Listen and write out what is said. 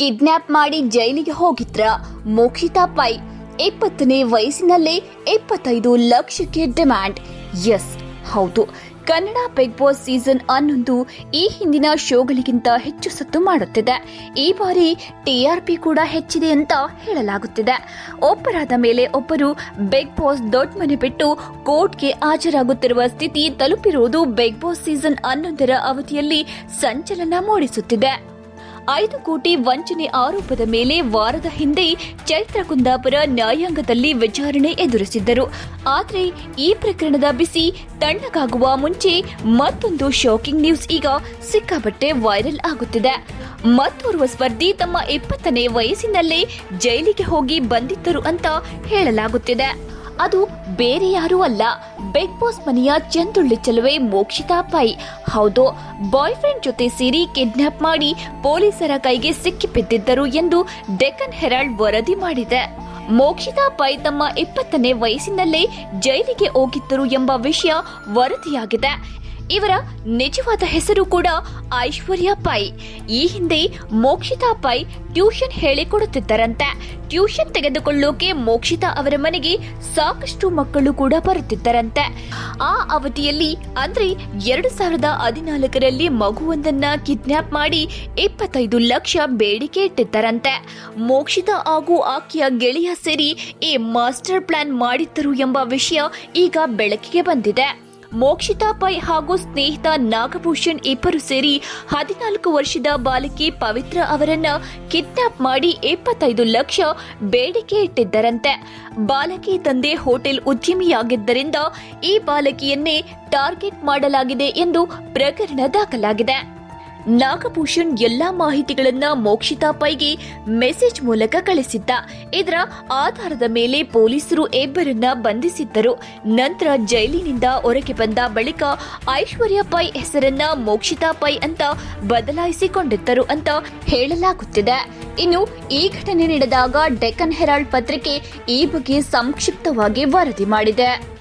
Kidnap ಮಾಡಿ ಜೈಲಿಗೆ ಹೋಗಿದ್ರ ಮೋಕ್ಷಿತಾ ಪೈ ಇಪ್ಪತ್ತನೇ ವಯಸ್ಸಿನಲ್ಲೇ ಇಪ್ಪತ್ತೈದು ಲಕ್ಷಕ್ಕೆ ಡಿಮ್ಯಾಂಡ್. ಎಸ್, ಹೌದು. ಕನ್ನಡ ಬಿಗ್ ಬಾಸ್ ಸೀಸನ್ ಹನ್ನೊಂದು ಈ ಹಿಂದಿನ ಶೋಗಳಿಗಿಂತ ಹೆಚ್ಚು ಸತ್ತು ಮಾಡುತ್ತಿದೆ. ಈ ಬಾರಿ ಟಿಆರ್ಪಿ ಕೂಡ ಹೆಚ್ಚಿದೆ ಅಂತ ಹೇಳಲಾಗುತ್ತಿದೆ. ಒಬ್ಬರಾದ ಮೇಲೆ ಒಬ್ಬರು ಬಿಗ್ ಬಾಸ್ ದೊಡ್ಡ ಮನೆ ಬಿಟ್ಟು ಕೋರ್ಟ್ಗೆ ಹಾಜರಾಗುತ್ತಿರುವ ಸ್ಥಿತಿ ತಲುಪಿರುವುದು ಬಿಗ್ ಬಾಸ್ ಸೀಸನ್ ಹನ್ನೊಂದರ ಅವಧಿಯಲ್ಲಿ ಸಂಚಲನ ಮೂಡಿಸುತ್ತಿದೆ. ಐದು ಕೋಟಿ ವಂಚನೆ ಆರೋಪದ ಮೇಲೆ ವಾರದ ಹಿಂದೆ ಚೈತ್ರ ಕುಂದಾಪುರ ನ್ಯಾಯಾಂಗದಲ್ಲಿ ವಿಚಾರಣೆ ಎದುರಿಸಿದ್ದರು. ಆದರೆ ಈ ಪ್ರಕರಣದ ಬಿಸಿ ತಣ್ಣಗಾಗುವ ಮುಂಚೆ ಮತ್ತೊಂದು ಶಾಕಿಂಗ್ ನ್ಯೂಸ್ ಈಗ ಸಿಕ್ಕಾಪಟ್ಟೆ ವೈರಲ್ ಆಗುತ್ತಿದೆ. ಮತ್ತೋರ್ವ ಸ್ಪರ್ಧಿ ತಮ್ಮ ಇಪ್ಪತ್ತನೇ ವಯಸ್ಸಿನಲ್ಲೇ ಜೈಲಿಗೆ ಹೋಗಿ ಬಂದಿದ್ದರು ಅಂತ ಹೇಳಲಾಗುತ್ತಿದೆ. ಅದು ಬೇರೆ ಯಾರೂ ಅಲ್ಲ ಬಿಗ್ ಬಾಸ್ ಮನೆಯ ಚಂದುಳ್ಳಿ ಚೆಲುವೆ ಮೋಕ್ಷಿತಾ ಪೈ ಹೌದು ಬಾಯ್ ಫ್ರೆಂಡ್ ಜೊತೆ ಸೇರಿ ಕಿಡ್ನಾಪ್ ಮಾಡಿ ಪೊಲೀಸರ ಕೈಗೆ ಸಿಕ್ಕಿಬಿದ್ದಿದ್ದರು ಎಂದು ಡೆಕ್ಕನ್ ಹೆರಾಲ್ಡ್ ವರದಿ ಮಾಡಿದೆ. ಮೋಕ್ಷಿತಾ ಪೈ ತಮ್ಮ ಇಪ್ಪತ್ತನೇ ವಯಸ್ಸಿನಲ್ಲೇ ಜೈಲಿಗೆ ಹೋಗಿದ್ದರು ಎಂಬ ವಿಷಯ ವರದಿಯಾಗಿದೆ. ಇವರ ನಿಜವಾದ ಹೆಸರು ಕೂಡ ಐಶ್ವರ್ಯ ಪೈ. ಈ ಹಿಂದೆ ಮೋಕ್ಷಿತಾ ಪೈ ಟ್ಯೂಷನ್ ಹೇಳಿಕೊಡುತ್ತಿದ್ದರಂತೆ. ಟ್ಯೂಷನ್ ತೆಗೆದುಕೊಳ್ಳೋಕೆ ಮೋಕ್ಷಿತಾ ಅವರ ಮನೆಗೆ ಸಾಕಷ್ಟು ಮಕ್ಕಳು ಕೂಡ ಬರುತ್ತಿದ್ದರಂತೆ. ಆ ಅವಧಿಯಲ್ಲಿ ಅಂದ್ರೆ ಎರಡು ಸಾವಿರದ ಹದಿನಾಲ್ಕರಲ್ಲಿ ಮಗುವೊಂದನ್ನ ಕಿಡ್ನಾಪ್ ಮಾಡಿ ಇಪ್ಪತ್ತೈದು ಲಕ್ಷ ಬೇಡಿಕೆ ಇಟ್ಟಿದ್ದರಂತೆ. ಮೋಕ್ಷಿತಾ ಹಾಗೂ ಆಕೆಯ ಗೆಳೆಯ ಸೇರಿ ಈ ಮಾಸ್ಟರ್ ಪ್ಲಾನ್ ಮಾಡಿದ್ದರು ಎಂಬ ವಿಷಯ ಈಗ ಬೆಳಕಿಗೆ ಬಂದಿದೆ. ಮೋಕ್ಷಿತಾ ಪೈ ಹಾಗೂ ಸ್ನೇಹಿತ ನಾಗಭೂಷಣ್ ಇಬ್ಬರು ಸೇರಿ ಹದಿನಾಲ್ಕು ವರ್ಷದ ಬಾಲಕಿ ಪವಿತ್ರ ಅವರನ್ನ ಕಿಡ್ನಾಪ್ ಮಾಡಿ ಇಪ್ಪತ್ತೈದು ಲಕ್ಷ ಬೇಡಿಕೆ ಇಟ್ಟಿದ್ದರಂತೆ. ಬಾಲಕಿ ತಂದೆ ಹೋಟೆಲ್ ಉದ್ಯಮಿಯಾಗಿದ್ದರಿಂದ ಈ ಬಾಲಕಿಯನ್ನೇ ಟಾರ್ಗೆಟ್ ಮಾಡಲಾಗಿದೆ ಎಂದು ಪ್ರಕರಣ ದಾಖಲಾಗಿದೆ. ನಾಗಭೂಷಣ್ ಎಲ್ಲಾ ಮಾಹಿತಿಗಳನ್ನ ಮೋಕ್ಷಿತಾ ಪೈಗೆ ಮೆಸೇಜ್ ಮೂಲಕ ಕಳಿಸಿದ್ದ. ಇದರ ಆಧಾರದ ಮೇಲೆ ಪೊಲೀಸರು ಇಬ್ಬರನ್ನ ಬಂಧಿಸಿದ್ದರು. ನಂತರ ಜೈಲಿನಿಂದ ಹೊರಗೆ ಬಂದ ಬಳಿಕ ಐಶ್ವರ್ಯ ಪೈ ಹೆಸರನ್ನ ಮೋಕ್ಷಿತಾ ಪೈ ಅಂತ ಬದಲಾಯಿಸಿಕೊಂಡಿದ್ದರು ಅಂತ ಹೇಳಲಾಗುತ್ತಿದೆ. ಇನ್ನು ಈ ಘಟನೆ ನಡೆದಾಗ ಡೆಕ್ಕನ್ ಹೆರಾಲ್ಡ್ ಪತ್ರಿಕೆ ಈ ಬಗ್ಗೆ ಸಂಕ್ಷಿಪ್ತವಾಗಿ ವರದಿ ಮಾಡಿದೆ.